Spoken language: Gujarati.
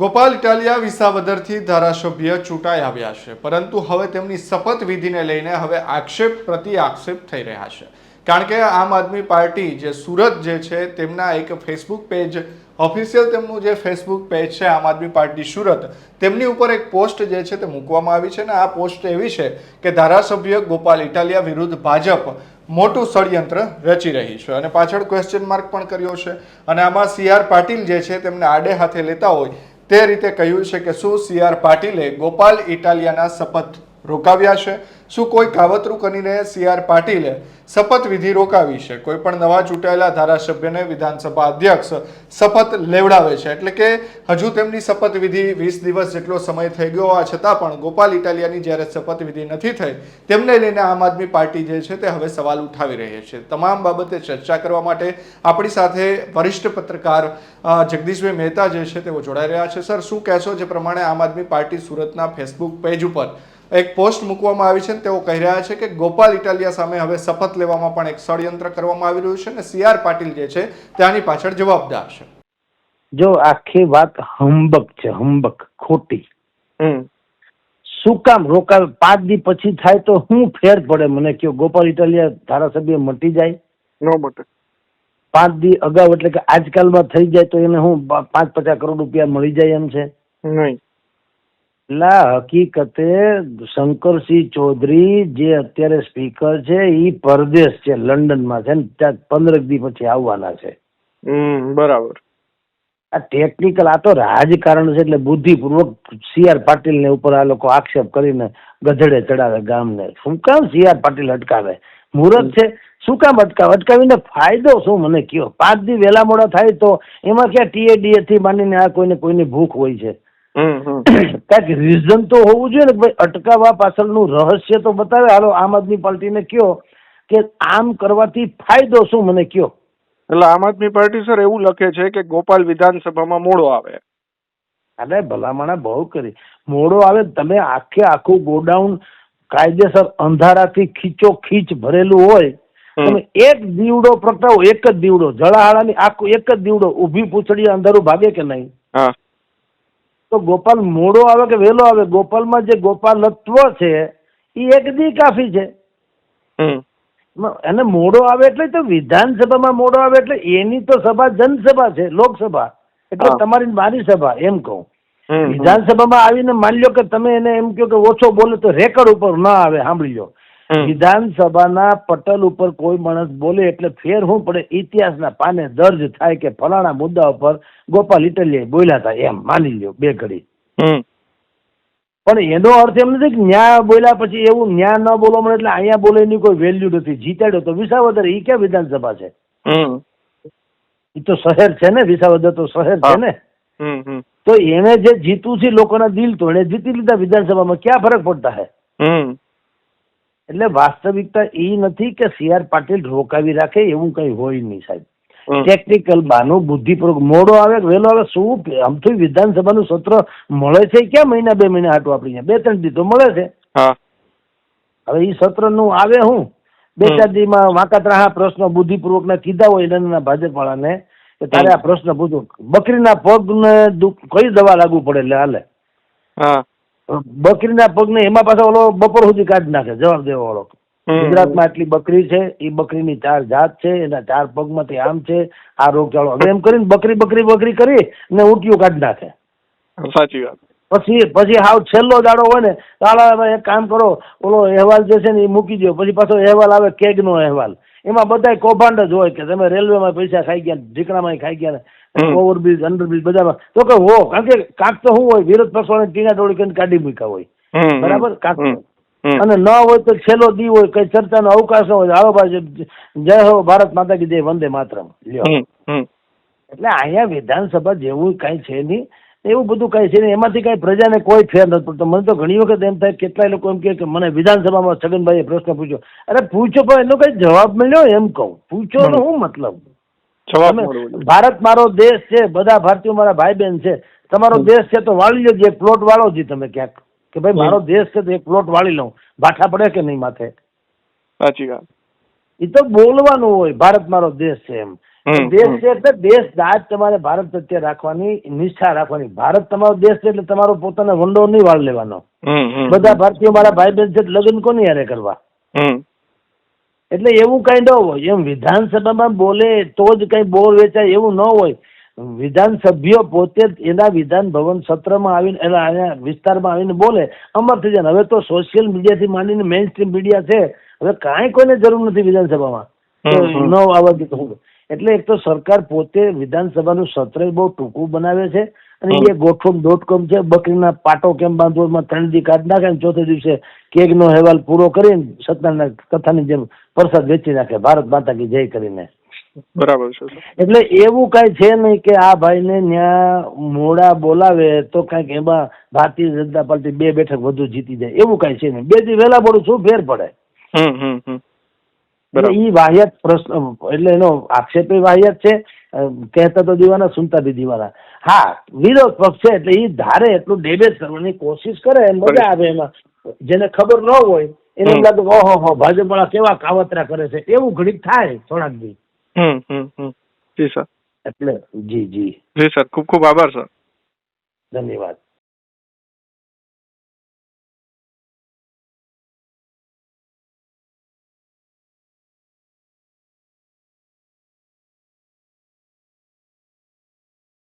ગોપાલ ઇટાલિયા વિસાવદરથી ધારાસભ્ય ચૂંટાઈ આવ્યા છે, પરંતુ હવે તેમની શપથ વિધિને લઈને હવે આક્ષેપ પ્રતિ આક્ષેપ થઈ રહ્યા છે. કારણ કે આમ આદમી પાર્ટી જે સુરત જે છે, તેમના એક ફેસબુક પેજ ઓફિશિયલ તેમનું જે ફેસબુક પેજ છે, આમ આદમી પાર્ટી સુરત, તેમની ઉપર એક પોસ્ટ જે છે તે મૂકવામાં આવી છે અને આ પોસ્ટ એવી છે કે ધારાસભ્ય ગોપાલ ઇટાલિયા વિરુદ્ધ ભાજપ મોટું ષડયંત્ર રચી રહી છે. અને પાછળ ક્વેશ્ચન માર્ક પણ કર્યો છે. અને આમાં સી આર પાટીલ જે છે તેમને આડે હાથે લેતા હોય તે રીતે કહ્યું છે કે શું સી આર પાટીલે ગોપાલ ઇટાલિયાના શપથ રોકાવ્યા છે? શું કોઈ કાવતરું કરીને સી આર પાટીલે શપથવિધિ રોકાવી છે? કોઈ પણ નવા ચૂંટાયેલા ધારાસભ્યને વિધાનસભા અધ્યક્ષ શપથ લેવડાવે છે. એટલે કે હજુ તેમની શપથવિધિ વીસ દિવસ જેટલો સમય થઈ ગયો હોવા છતાં પણ ગોપાલ ઇટાલિયાની જ્યારે શપથવિધિ નથી થઈ, તેમને લઈને આમ આદમી પાર્ટી જે છે તે હવે સવાલ ઉઠાવી રહી છે. તમામ બાબતે ચર્ચા કરવા માટે આપણી સાથે વરિષ્ઠ પત્રકાર જગદીશભાઈ મહેતા જે છે તેઓ જોડાઈ રહ્યા છે. સર, શું કહેશો જે પ્રમાણે આમ આદમી પાર્ટી સુરતના ફેસબુક પેજ ઉપર એક પોસ્ટ મૂકવામાં આવી છે તેઓ કહી રહ્યા છે કે ગોપાલ ઇટાલિયા સામે હવે શપથ લેવામાં પણ એક ષડયંત્ર કરવામાં આવી રહ્યું છે અને સી આર પાટીલ જે છે ત્યાંની પાછળ જવાબદાર છે. જો આખી વાત હંબક છે હંબક ખોટી. શું કામ રોકાવ પાંચ દી પછી થાય તો શું ફેર પડે? મને કયો ગોપાલ ઇટાલિયા ધારાસભ્ય મટી જાય? નો મટે. પાંચ દી અગાઉ એટલે કે આજકાલમાં થઈ જાય તો એને હું પાંચ પચાસ કરોડ રૂપિયા મળી જાય એમ છે? નહીં. એટલે હકીકતે શંકરસિંહ ચૌધરી જે અત્યારે સ્પીકર છે એ પરદેશ છે લંડનમાં છે ને ત્યાં પંદર દી પછી આવવાના છે. બરાબર. આ ટેકનિકલ આ તો રાજકારણ છે એટલે બુદ્ધિપૂર્વક સી આર પાટીલ ને ઉપર આ લોકો આક્ષેપ કરીને ગધેડે ચડાવે ગામને. શું કામ સી આર પાટીલ અટકાવે? મુહૂર્ત છે. શું કામ અટકાવે? અટકાવીને ફાયદો શું મને કયો? પાંચ દી વહેલા મોડા થાય તો એમાં ક્યાં ટીએડીએ થી માંડીને આ કોઈને કોઈની ભૂખ હોય છે. કાંઈક રીઝન તો હોવું જોઈએ ને ભાઈ અટકાવવા પાછળનું રહસ્ય તો બતાવે. હાલો આમ આદમી પાર્ટીને કયો કે આમ કરવાથી ફાયદો શું મને કયો? એટલે આમ આદમી પાર્ટી સર એવું લખે છે કે ગોપાલ વિધાનસભામાં મોડો આવે. અરે ભલામણા બહુ કરી. મોડો આવે તમે આખે આખું ગોડાઉન કાયદેસર અંધારાથી ખીચો ખીચ ભરેલું હોય તમે એક દીવડો પ્રગટાવો એક જ દીવડો જળાહાળાની આખું એક જ દીવડો ઊભી પૂછડી અંધારું ભાગે કે નહીં? હા. તો ગોપાલ મોડો આવે કે વહેલો આવે? ગોપાલમાં જે ગોપાલત્વ છે એ એક દી કાફી છે. અને મોડો આવે એટલે તો વિધાનસભામાં મોડો આવે એટલે એની તો સભા જનસભા છે લોકસભા. એટલે તમારી મારી સભા એમ કહું. વિધાનસભામાં આવીને માની લો કે તમે એને એમ કહો કે ઓછો બોલે તો રેકર્ડ ઉપર ના આવે સાંભળી લો. વિધાનસભાના પટલ ઉપર કોઈ માણસ બોલે એટલે ફેર શું પડે ઇતિહાસના પાને દર્જ થાય કે ફલાણા મુદ્દા ઉપર ગોપાલ ઇટલીએ બોલ્યા હતા એમ માની લ્યો બે ઘડી. પણ એનો અર્થ એમ નથી કે ન્યા બોલ્યા પછી એવું ન્યા ન બોલવા મળે એટલે અહીંયા બોલે એની કોઈ વેલ્યુ નથી. જીતાડ્યો તો વિસાવદર એ ક્યાં વિધાનસભા છે? એ તો શહેર છે ને વિસાવદર તો શહેર છે ને. તો એને જે જીતવું છે લોકોના દિલ તો એને જીતી લીધા વિધાનસભામાં ક્યાં ફરક પડતા હે? એટલે વાસ્તવિકતા એ નથી કે સી આર પાટીલ રોકાવી રાખે એવું કઈ હોય નહીં સાહેબ. ટેકનિકલ બાનું બુદ્ધિપૂર્વક મોડો આવે વહેલો આવે શું આમથી વિધાનસભાનું સત્ર મળે છે ક્યાં મહિના બે મહિના હાટું આપણી બે ત્રણ દી તો મળે છે. હા. હવે એ સત્રનું આવે હું? બે. ચાર દીમાં વાંકાત્રાહા પ્રશ્નો બુદ્ધિપૂર્વકના કીધા હોય એના ભાજપ વાળાને કે તારે આ પ્રશ્ન પૂછો. બકરીના પગને દુખ કઈ દવા લાગુ પડે? એટલે હાલે. હા. બકરીના પગને એમાં પાછો ઓલો બપોર સુધી કાઢી નાખે જવાબ દેવો ઓલો. ગુજરાતમાં આટલી બકરી છે એ બકરીની ચાર જાત છે એના ચાર પગમાંથી આમ છે આ રોગચાળો. હવે એમ કરીને બકરી બકરી બકરી કરી ને ઉટીઓ કાઢી નાખે. સાચી વાત. પછી પછી હાવ છેલ્લો દાડો હોય ને તો એક કામ કરો ઓલો અહેવાલ જે છે ને એ મૂકી દો પછી પાછો અહેવાલ આવે કેગનો અહેવાલ. એમાં બધાય કૌભાંડ જ હોય કે તમે રેલવેમાં પૈસા ખાઈ ગયા ઢીકણામાં ખાઈ ગયા ને. ઓવરબ્રિજ અંડરબ્રિજ બધા તો કે હો કારણ કે કાંક તો શું હોય વિરોધ પક્ષોને ટીના ટોળી કરીને કાઢી મૂક્યા હોય. બરાબર? કાંક. અને ન હોય તો છેલ્લો દી હોય કઈ ચર્ચાનો અવકાશ ન હોય આવો ભાઈ જય હો ભારત માતા કી જય વંદે માતરમ. લ્યો. એટલે અહીંયા વિધાનસભા જેવું કઈ છે નહીં એવું બધું કઈ છે નહીં. એમાંથી કઈ પ્રજાને કોઈ ફેર નથી પડતો. મને તો ઘણી વખત એમ થાય કેટલાય લોકો એમ કે મને વિધાનસભામાં છગનભાઈએ પ્રશ્ન પૂછ્યો. અરે પૂછો પણ એનો કઈ જવાબ મળ્યો એમ કહું. પૂછો નો શું મતલબ? ભારત મારો દેશ છે બધા ભારતીયો મારા ભાઈ બહેન છે. તમારો દેશ છે તો વાળી લેજો એક પ્લોટ વાળો જી તમે ક્યાંક. કે ભાઈ મારો દેશ છે તો એક પ્લોટ વાળી લઉં. ભાઠા પડે કે નહીં માથે? સાચી વાત. એ તો બોલવાનું હોય ભારત મારો દેશ છે એમ. દેશ છે એટલે દેશ દાજ તમારે ભારત પ્રત્યે રાખવાની નિષ્ઠા રાખવાની. ભારત તમારો દેશ છે એટલે તમારો પોતાનો વંડો નહીં વાળ લેવાનો. બધા ભારતીયો મારા ભાઈ બહેન છે લગ્ન કોની હારે કરવા. એટલે એવું કઈ ન હોય. એમ વિધાનસભામાં બોલે તો જ કઈ બોર વેચાય એવું ન હોય. વિધાનસભ્યો પોતે એના વિધાન ભવન સત્રમાં આવીને એના વિસ્તારમાં આવીને બોલે. અમર થઈ જાય હવે તો સોશિયલ મીડિયાથી માંડીને મેઇન સ્ટ્રીમ મીડિયા છે. હવે કાંઈ કોઈને જરૂર નથી વિધાનસભામાં. ન આવવા એટલે એક તો સરકાર પોતે વિધાનસભાનું સત્ર બહુ ટૂંકું બનાવે છે. અને. એ ગોઠવણ ડોટ કોમ છે. બકરીના પાટો કેમ બાંધવો એમાં ત્રણ દી કાઢ નાખે ને ચોથે દિવસે કેકનો અહેવાલ પૂરો કરીને સત્યનારાયણ કથાની જેમ પ્રસાદ વેચી નાખે. ભારત માતા કી જય કરીને. બરાબર છે એટલે એવું કઈ છે નહીં કે આ ભાઈને ત્યાં મોડા બોલાવે તો કંઈક એમાં ભારતીય જનતા પાર્ટી બે બેઠક વધુ જીતી જાય. એવું કઈ છે નહીં. બે દી વહેલા પડું શું ફેર પડે. હમ હમ હમ. બરાબર. ઈ વાહિયાત પ્રશ્ન એટલે એનો આક્ષેપ વાહિયાત છે. કહેતા તો દીવાના સુનતા બી દીવાના હા વિરોધ પક્ષ છે એટલે એ ધારે એટલું ડેમેજ કરવાની કોશિશ કરે મજા આવે એમાં. જેને ખબર ન હોય એને એમ. લાગે ઓહો હો ભાજપ વાળા કેવા કાવતરા કરે છે. એવું ઘડીક થાય થોડાક દી. હમ હમ હમ. જી સર. એટલે જી જી. જી સર. ખૂબ ખૂબ આભાર સર. ધન્યવાદ.